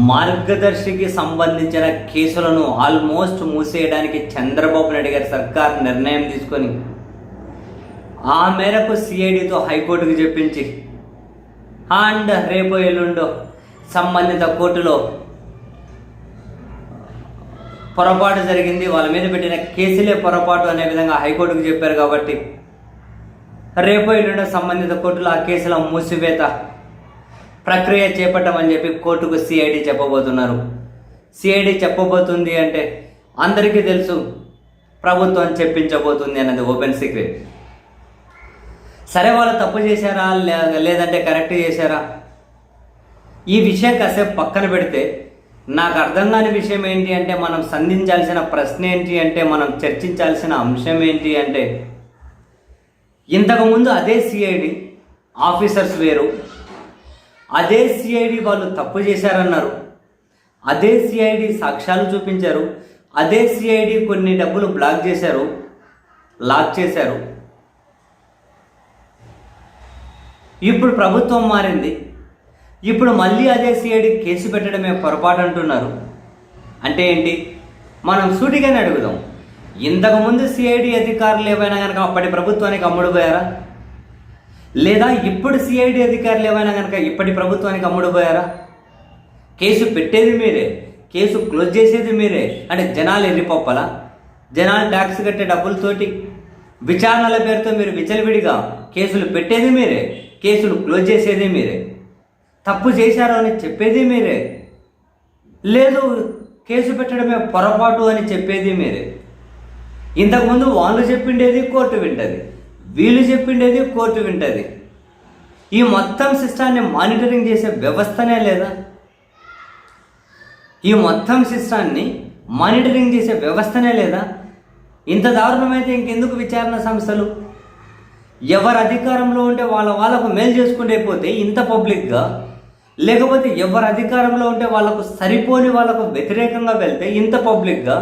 మార్గదర్శికి సంబంధించిన కేసులను ఆల్మోస్ట్ మూసేయడానికి చంద్రబాబు నాయుడు గారి సర్కార్ నిర్ణయం తీసుకొని ఆ మేరకు సిఐడితో హైకోర్టుకు చెప్పించి అండ్ రేపు ఎల్లుండో సంబంధిత కోర్టులో పొరపాటు జరిగింది వాళ్ళ మీద పెట్టిన కేసులే పొరపాటు అనే విధంగా హైకోర్టుకు చెప్పారు కాబట్టి రేపు ఎల్లుండో సంబంధిత కోర్టులో ఆ కేసుల మూసివేత ప్రక్రియ చేపట్టమని చెప్పి కోర్టుకు సిఐడి చెప్పబోతున్నారు. సిఐడి చెప్పబోతుంది అంటే అందరికీ తెలుసు ప్రభుత్వం చెప్పించబోతుంది అన్నది ఓపెన్ సీక్రెట్. సరే వాళ్ళు తప్పు చేశారా లేదంటే కరెక్ట్ చేశారా? ఈ విషయం కాసేపు పక్కన పెడితే నాకు అర్థం కాని విషయం ఏంటి అంటే మనం సంధించాల్సిన ప్రశ్న ఏంటి అంటే మనం చర్చించాల్సిన అంశం ఏంటి అంటే ఇంతకుముందు అదే సిఐడి ఆఫీసర్స్ వేరు అదే సిఐడి వాళ్ళు తప్పు చేశారన్నారు. అదే సిఐడి సాక్ష్యాలు చూపించారు. అదే సిఐడి కొన్ని డబ్బులు బ్లాక్ చేశారు. లాక్ చేశారు. ఇప్పుడు ప్రభుత్వం మారింది. ఇప్పుడు మళ్ళీ అదే సిఐడి కేసు పెట్టడమే పొరపాటు అంటున్నారు. అంటే ఏంటి? మనం సూటిగానే అడుగుదాం. ఇంతకుముందు సిఐడి అధికారులు ఏమైనా కనుక అప్పటి ప్రభుత్వానికి అమ్ముడుపోయారా? లేదా ఇప్పుడు సిఐడి అధికారులు ఏమైనా కనుక ఇప్పటి ప్రభుత్వానికి అమ్ముడుపోయారా? కేసు పెట్టేది మీరే కేసు క్లోజ్ చేసేది మీరే అంటే జనాలు ఎర్రిపప్పలా? జనాలు ట్యాక్స్ కట్టే డబ్బులతోటి విచారణల పేరుతో మీరు విచలవిడిగా కేసులు పెట్టేది మీరే కేసులు క్లోజ్ చేసేది మీరే తప్పు చేశారు అని చెప్పేది మీరే లేదు కేసు పెట్టడమే పొరపాటు అని చెప్పేది మీరే. ఇంతకుముందు వాళ్ళు చెప్పిండేది కోర్టు వింటది. వీళ్ళు చెప్పిండేది కోర్టు వింటది. ఈ మొత్తం సిస్టాన్ని మానిటరింగ్ చేసే వ్యవస్థనే లేదా? ఈ మొత్తం సిస్టాన్ని మానిటరింగ్ చేసే వ్యవస్థనే లేదా? ఇంత దారుణమైతే ఇంకెందుకు విచారణ సంస్థలు? ఎవరు అధికారంలో ఉంటే వాళ్ళ వాళ్ళకు మేలు చేసుకుంటే పోతే ఇంత పబ్లిక్గా? లేకపోతే ఎవరు అధికారంలో ఉంటే వాళ్ళకు సరిపోని వాళ్ళకు వ్యతిరేకంగా వెళ్తే ఇంత పబ్లిక్గా?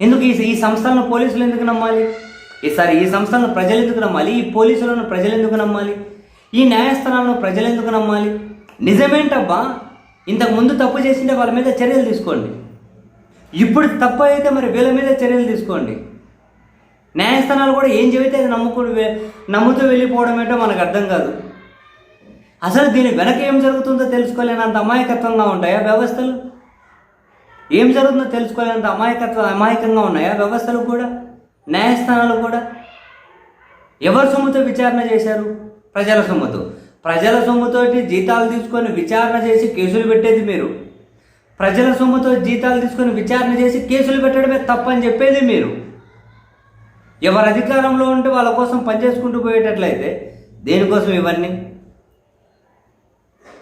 ఎందుకు ఈ ఈ సంస్థలను పోలీసులు ఎందుకు నమ్మాలి? ఈసారి ఈ సంస్థలను ప్రజలు ఎందుకు నమ్మాలి? ఈ పోలీసులను ప్రజలు ఎందుకు నమ్మాలి? ఈ న్యాయస్థానాలను ప్రజలు ఎందుకు నమ్మాలి? నిజమేంటబ్బా? ఇంతకు ముందు తప్పు చేసింటే వాళ్ళ మీద చర్యలు తీసుకోండి. ఇప్పుడు తప్పు అయితే మరి వీళ్ళ మీద చర్యలు తీసుకోండి. న్యాయస్థానాలు కూడా ఏం చెబితే అది నమ్ముకుని నమ్ముతూ వెళ్ళిపోవడం ఏంటో మనకు అర్థం కాదు. అసలు దీని వెనక ఏం జరుగుతుందో తెలుసుకోలేనంత అమాయకత్వంగా ఉంటాయా వ్యవస్థలు? ఏం జరుగుతుందో తెలుసుకోలేనంత అమాయకత్వ అమాయకంగా ఉన్నాయా వ్యవస్థలు కూడా? న్యాయస్థానాలు కూడా. ఎవరి సొమ్ముతో విచారణ చేశారు? ప్రజల సొమ్ముతో. ప్రజల సొమ్ముతోటి జీతాలు తీసుకొని విచారణ చేసి కేసులు పెట్టేది మీరు. ప్రజల సొమ్ముతో జీతాలు తీసుకొని విచారణ చేసి కేసులు పెట్టడమే తప్పని చెప్పేది మీరు. ఎవరు అధికారంలో ఉంటే వాళ్ళ కోసం పనిచేసుకుంటూ పోయేటట్లయితే దేనికోసం ఇవన్నీ?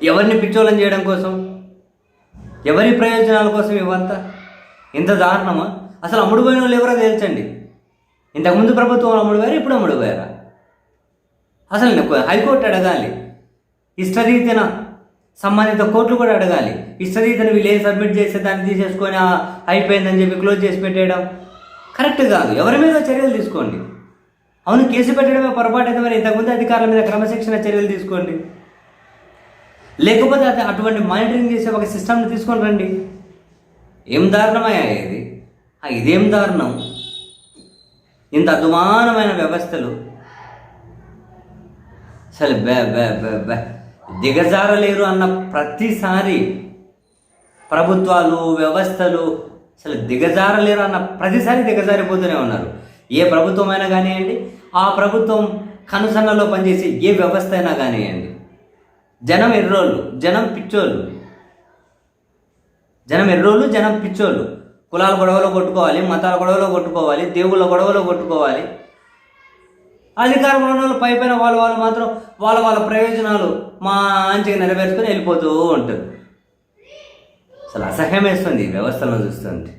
ఎవరిని పిచ్చోళం చేయడం కోసం? ఎవరి ప్రయోజనాల కోసం ఇవంతా? ఇంత దారుణమా? అసలు అమ్ముడుపోయిన వాళ్ళు ఎవరో తేల్చండి. ఇంతకుముందు ప్రభుత్వం అమ్ముడు పోయారు ఇప్పుడు అమ్ముడు పోయారా అసలు నేను హైకోర్టు అడగాలి. ఇష్టరీతిన సంబంధిత కోర్టులు కూడా అడగాలి. ఇష్టరీతిని వీళ్ళు ఏం సబ్మిట్ చేస్తే దాన్ని తీసేసుకొని అయిపోయిందని చెప్పి క్లోజ్ చేసి పెట్టేయడం? కరెక్ట్ కాదు. ఎవరి మీద చర్యలు తీసుకోండి? అవును కేసు పెట్టడమే పొరపాటు అయితే మరి ఇంతకుముందు అధికారుల మీద క్రమశిక్షణ చర్యలు తీసుకోండి. లేకపోతే అది అటువంటి మానిటరింగ్ చేసే ఒక సిస్టమ్ని తీసుకొని రండి. ఏం దారుణమయ్యా ఇది? ఇదేం దారుణం? ఇంత అద్మానమైన వ్యవస్థలు. అసలు బే బే బే బే. దిగజారలేరు అన్న ప్రతిసారి ప్రభుత్వాలు వ్యవస్థలు అసలు దిగజారలేరు అన్న ప్రతిసారి దిగజారిపోతూనే ఉన్నారు. ఏ ప్రభుత్వం అయినా కానివ్వండి ఆ ప్రభుత్వం కనుసన్నలో పనిచేసే ఏ వ్యవస్థ అయినా కానివ్వండి జనం ఎర్రోళ్ళు జనం పిచ్చోళ్ళు. జనం ఎర్రోళ్ళు జనం పిచ్చోళ్ళు. కులాల గొడవలో కొట్టుకోవాలి మతాల గొడవలో కొట్టుకోవాలి దేవుళ్ళ గొడవలో కొట్టుకోవాలి. అధికారంలో ఉన్న వాళ్ళు పై పైన వాళ్ళ వాళ్ళు మాత్రం వాళ్ళ వాళ్ళ ప్రయోజనాలు మంచిగా నెరవేర్చుకొని వెళ్ళిపోతూ ఉంటుంది. అసలు అసహ్యం వేస్తుంది ఈ వ్యవస్థలను చూస్తుంటే.